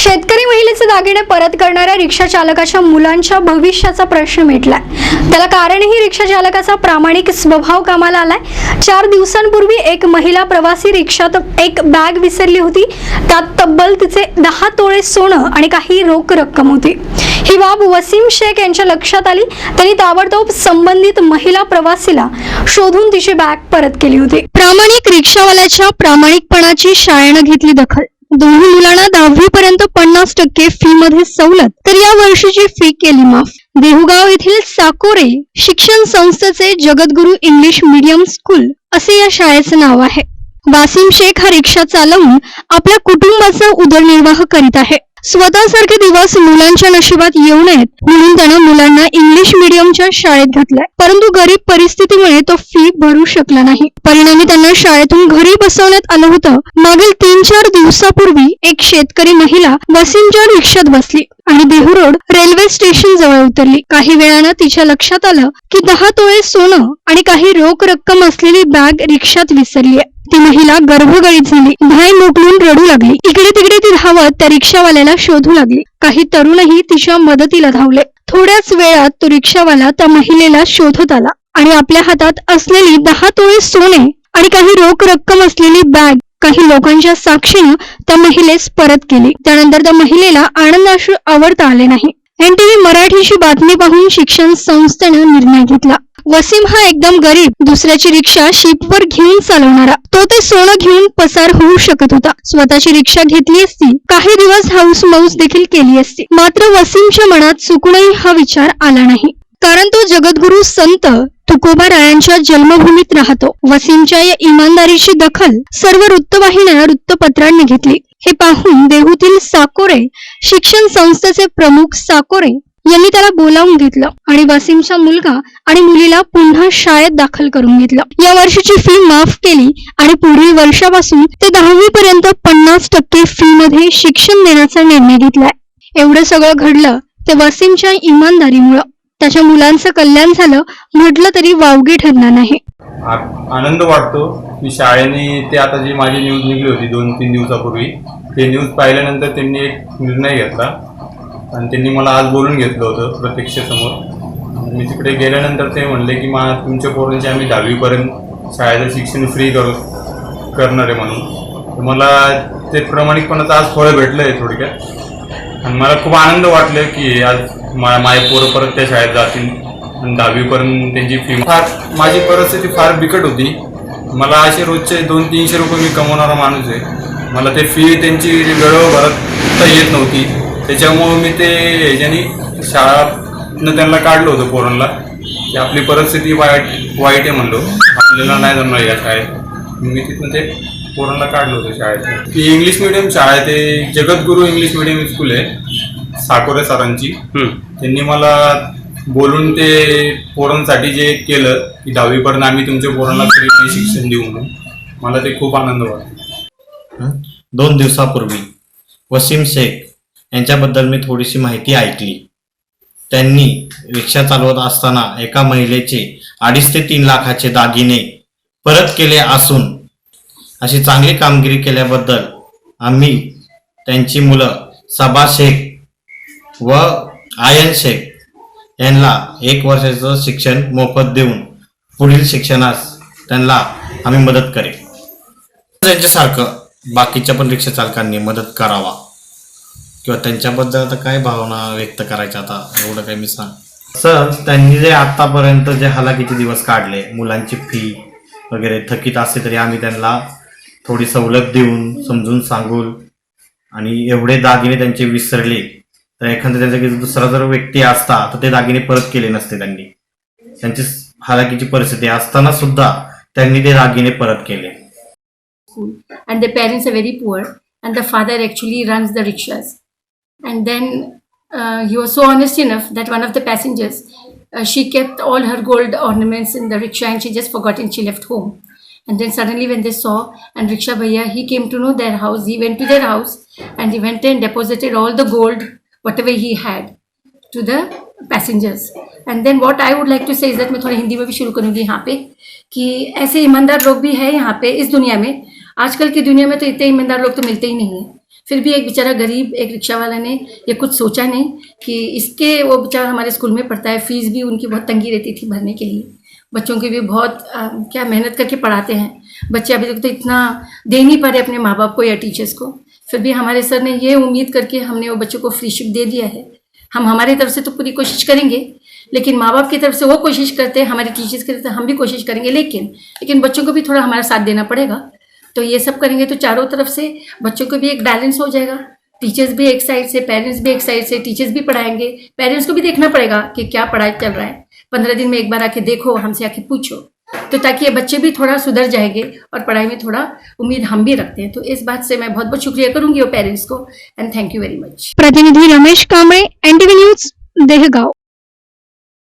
शेतकरी महिलेचे दागिने परत करणाऱ्या रिक्षा चालकाच्या मुलांच्या भविष्याचा प्रश्न मिटलाय. त्याला कारणही रिक्षा चालकाचा प्रामाणिक स्वभाव कामाला आलाय. चार दिवसांपूर्वी एक महिला प्रवासी रिक्षात एक बॅग विसरली होती. त्यात तब्बल तिचे दहा तोळे सोनं आणि काही रोख रक्कम होती. ही बाब वसीम शेख यांच्या लक्षात आली. त्यांनी ताबडतोब संबंधित महिला प्रवासीला शोधून तिची बॅग परत केली होती. प्रामाणिक रिक्षावाल्याच्या प्रामाणिकपणाची शाळेनं घेतली दखल. दोन्ही मुलांना दहावी पर्यंत पन्नास टक्के फी मध्ये सवलत. तर या वर्षीची फी केली माफ. देहुगाव येथील साकोरे शिक्षण संस्थेचे जगद्गुरु इंग्लिश मीडियम स्कूल असे या शाळेचे नाव आहे. वासिम शेख हा रिक्षा चालवून आपल्या कुटुंबाचा उदरनिर्वाह करीत आहे. स्वतःसारखे दिवस मुलांच्या नशिबात येऊ नयेत म्हणून त्यानं मुलांना इंग्लिश मीडियमच्या शाळेत घातलंय. परंतु गरीब परिस्थितीमुळे तो फी भरू शकला नाही. परिणामी त्यांना शाळेतून घरी बसवण्यात आलं होतं. मागील तीन चार दिवसापूर्वी एक शेतकरी महिला वसीमच्या रिक्षात बसली आणि देहू रोड रेल्वे स्टेशन जवळ उतरली. काही वेळानं तिच्या लक्षात आलं की दहा तोळे सोनं आणि काही रोख रक्कम असलेली बॅग रिक्षात विसरली ती महिला गर्भगळीत झाली. धाय मोकळून रडू लागली. इकडे तिकडे ती धावत त्या रिक्षावाल्याला शोधू लागली. काही तरुणही तिच्या मदतीला धावले. थोड्याच वेळात तो रिक्षावाला त्या महिलेला शोधत आला आणि आपल्या हातात असलेली दहा तोळे सोने आणि काही रोख रक्कम असलेली बॅग काही लोकांच्या साक्षीनं त्या महिलेस परत केली. त्यानंतर त्या महिलेला आनंदाश्रू आवडता आले नाही. एनटीव्ही मराठीची बातमी पाहून शिक्षण संस्थेनं निर्णय घेतला. वसीम हा एकदम गरीब दुसऱ्याची रिक्षा शिपवर घेऊन चालवणारा. तो ते सोनं घेऊन पसार होऊ शकत होता. स्वतःची रिक्षा घेतली असती काही दिवस हाऊस माऊस देखील केली असती. मात्र वसीमच्या मनात चुकूनही हा विचार आला नाही. कारण तो जगद्गुरु संत तुकोबा रायांच्या जन्मभूमीत राहतो. वसीमच्या या इमानदारीची दखल सर्व वृत्तवाहिन्या वृत्तपत्रांनी घेतली. हे पाहून देहूतील साकोरे शिक्षण संस्थेचे प्रमुख साकोरे यांनी त्याला बोलावून घेतलं आणि वसीमचा मुलगा आणि मुलीला पुन्हा शाळेत दाखल करून घेतलं. या वर्षीची फी माफ केली आणि पुढील वर्षापासून ते दहावी पर्यंत पन्नास टक्के फी मध्ये शिक्षण देण्याचा निर्णय घेतलाय. एवढं सगळं घडलं ते वसीमच्या इमानदारीमुळं. त्याच्या मुलांचं कल्याण झालं म्हटलं तरी वावगे ठरणार नाही. आनंद वाटतो. की शाळेने ते आता जी माझी न्यूज निघली होती दोन तीन दिवसापूर्वी ते न्यूज पाहिल्यानंतर त्यांनी एक निर्णय घेतला. आणि त्यांनी मला आज बोलून घेतलं होतं प्रत्यक्षसमोर. मी तिकडे गेल्यानंतर ते म्हणले की मा तुमच्या पोरांचे आम्ही दहावीपर्यंत शाळेचं शिक्षण फ्री करू करणार आहे म्हणून. मला ते प्रामाणिकपणाचं आज फळ भेटलं आहे थोडक्यात. आणि मला खूप आनंद वाटलं की आज मा माझे पोरं परत त्या शाळेत जातील. दहावीपर्यंत त्यांची फी फार माझी परिस्थिती फार बिकट होती. मला असे रोजचे दोन तीनशे रुपये मी कमवणारा माणूस आहे. मला ते फी त्यांची वेळेवर भरता येत नव्हती. त्याच्यामुळं मी ते ह्याच्यानी शाळातनं त्यांना काढलं होतं पोरांना. की आपली परिस्थिती वाईट वाईट आहे म्हणलो. आपल्याला नाही जमणार या शाळेत. मी तिथनं ते पोरांना काढलं होतं शाळेत ती इंग्लिश मिडियम शाळा आहे ते जगद्गुरू इंग्लिश मिडियम स्कूल आहे. साकोरे सरांची. त्यांनी मला बोलून ते पोरांसाठी जे केलं की दहावीपर्यंत आम्ही तुमच्या पोरांना फ्री शिक्षण देऊ म्हणून. मला ते खूप आनंद वाटतो हं? दोन दिवसापूर्वी वसीम शेख यांच्याबद्दल मी थोडीशी माहिती ऐकली. त्यांनी रिक्षा चालवत असताना एका महिलेचे अडीच ते तीन लाखाचे दागिने परत केले असून अशी चांगली कामगिरी केल्याबद्दल आम्ही त्यांची मुलं सबा शेख व आयन शेख यांना एक वर्षाचं शिक्षण मोफत देऊन पुढील शिक्षणास त्यांना आम्ही मदत करेल. त्यांच्यासारखं बाकीच्या पण रिक्षा चालकांनी मदत करावा. किंवा त्यांच्याबद्दल आता काय भावना व्यक्त करायच्या आता? एवढं काय मी सांग. सर त्यांनी जे आतापर्यंत जे हलाखीचे दिवस काढले मुलांची फी वगैरे थकीत असते तरी आम्ही त्यांना थोडी सवलत देऊन समजून सांगून आणि एवढे दागिने त्यांचे विसरले तर एखादा त्यांचा की दुसरा जर व्यक्ती असता तर ते दागिने परत केले नसते त्यांनी त्यांची हालाकीची परिस्थिती असताना सुद्धा त्यांनी ते दागिने परत केले school and their parents are very poor and the father actually runs the rickshaws and then uh, he was so honest enough that one of the passengers uh, she kept all her gold ornaments in the rickshaw and she just forgot and she left home and then suddenly when they saw and rickshaw bhaiya he came to know their house he went to their house and he went and deposited all the gold whatever he had to the passengers. And then what I would like to say is that मैं थोड़ा हिंदी में भी शुरू करूँगी यहाँ पे कि ऐसे ईमानदार लोग भी हैं यहाँ पे इस दुनिया में। आजकल की दुनिया में तो इतने ईमानदार लोग तो मिलते ही नहीं हैं। फिर भी एक बेचारा गरीब एक रिक्शा वाला ने ये कुछ सोचा नहीं कि इसके वो बेचारा हमारे स्कूल में पढ़ता है। फ़ीस भी उनकी बहुत तंगी रहती थी भरने के लिए। बच्चों की भी बहुत अ, क्या मेहनत करके पढ़ाते हैं। बच्चे अभी तक तो इतना दे नहीं पा रहे अपने माँ बाप को या टीचर्स को। फिर भी हमारे सर ने ये उम्मीद करके हमने वो बच्चों को फ्री शिप दे दिया है। हम हमारी तरफ़ से तो पूरी कोशिश करेंगे, लेकिन माँ बाप की तरफ़ से वो कोशिश करते हैं हमारे टीचर्स की तरफ़ से हम भी कोशिश करेंगे, लेकिन लेकिन बच्चों को भी थोड़ा हमारा साथ देना पड़ेगा। तो ये सब करेंगे तो चारों तरफ़ से बच्चों को भी एक बैलेंस हो जाएगा। टीचर्स भी एक साइड से पेरेंट्स भी एक साइड से टीचर्स भी पढ़ाएँगे। पेरेंट्स को भी देखना पड़ेगा कि क्या पढ़ाई चल रहा है। पंद्रह दिन में एक बार आके देखो, हमसे आके पूछो। तो ताकि ये बच्चे भी थोड़ा सुधर जाएँगे और पढ़ाई में थोड़ा उम्मीद हम भी रखते हैं। तो इस बात से मैं बहुत बहुत शुक्रिया करूँगी और पेरेंट्स को and thank you very much प्रतिनिधि रमेश कामरे एनडीवी न्यूज़ देहगाव।